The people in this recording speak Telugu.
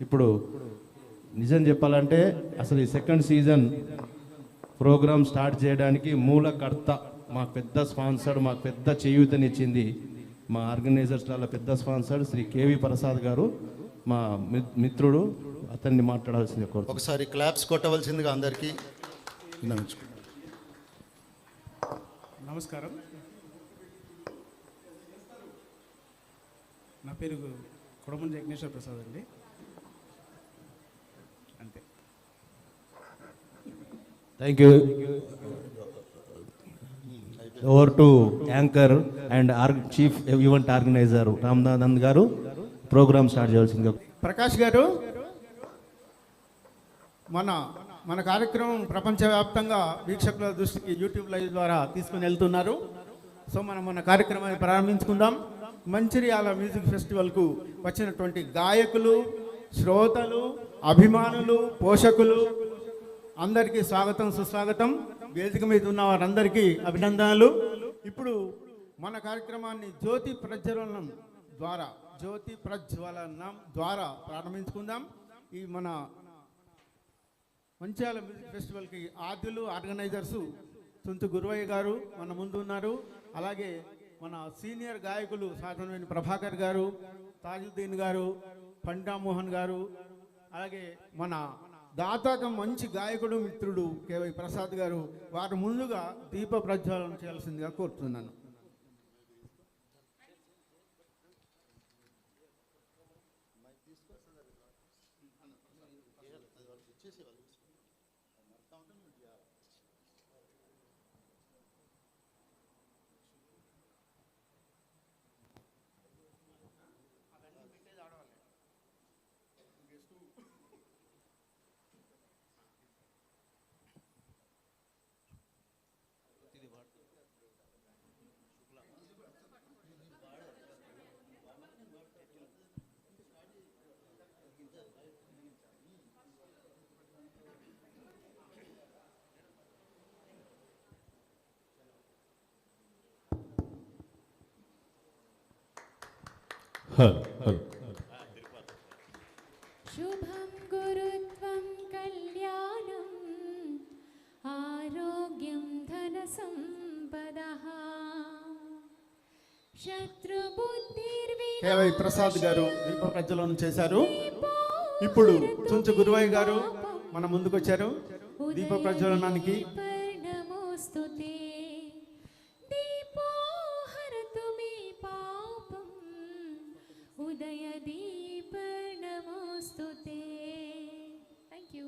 ఇప్పుడు నిజం చెప్పాలంటే అసలు ఈ సెకండ్ సీజన్ ప్రోగ్రామ్ స్టార్ట్ చేయడానికి మూలకర్త మా పెద్ద స్పాన్సర్ మాకు పెద్ద చేయూతనిచ్చింది మా ఆర్గనైజర్స్ వాళ్ళ పెద్ద స్పాన్సర్ శ్రీ కేవి ప్రసాద్ గారు మా మి- మిత్రుడు. అతన్ని మాట్లాడాల్సింది ఒకసారి క్లాప్స్ కొట్టవలసిందిగా అందరికీ నమస్కారం. నా పేరు కుడమన్ జగనేశ్వర ప్రసాద్ అండి. Thank you over to anchor and chief event organiser Ramnath గారు. ప్రోగ్రామ్ స్టార్ట్ చేయాల్సిందిగా. ప్రకాష్ గారు మన మన కార్యక్రమం ప్రపంచవ్యాప్తంగా వీక్షకుల దృష్టికి యూట్యూబ్ లైవ్ ద్వారా తీసుకుని వెళ్తున్నారు. సో మనం మన కార్యక్రమాన్ని ప్రారంభించుకుందాం. మంచిర్యాల మ్యూజిక్ ఫెస్టివల్కు వచ్చినటువంటి గాయకులు శ్రోతలు అభిమానులు పోషకులు అందరికీ స్వాగతం సుస్వాగతం. వేదిక మీద ఉన్న వారందరికీ అభినందనలు. ఇప్పుడు మన కార్యక్రమాన్ని జ్యోతి ప్రజ్వలనం ద్వారా జ్యోతి ప్రజ్వలనం ద్వారా ప్రారంభించుకుందాం. ఈ మన మంచాల మ్యూజిక్ ఫెస్టివల్కి ఆద్యులు ఆర్గనైజర్సు తుంతు గురువయ్య గారు మన ముందు ఉన్నారు. అలాగే మన సీనియర్ గాయకులు సాధనవేణి ప్రభాకర్ గారు తాజుద్దీన్ గారు పండామోహన్ గారు అలాగే మన దాతాక మంచి గాయకుడు మిత్రుడు కేవై ప్రసాద్ గారు వారు ముందుగా దీప ప్రజ్వలన చేయాల్సిందిగా కోరుతున్నాను. గురుత్వం కళ్యాణం ప్రసాద్ గారు దీప ప్రజ్వలనం చేశారు. ఇప్పుడు చుంచు గురువయ్య గారు మన ముందుకొచ్చారు. దీప ప్రజ్వలనానికి हृदयदीपणमोऽस्तु ते। Thank you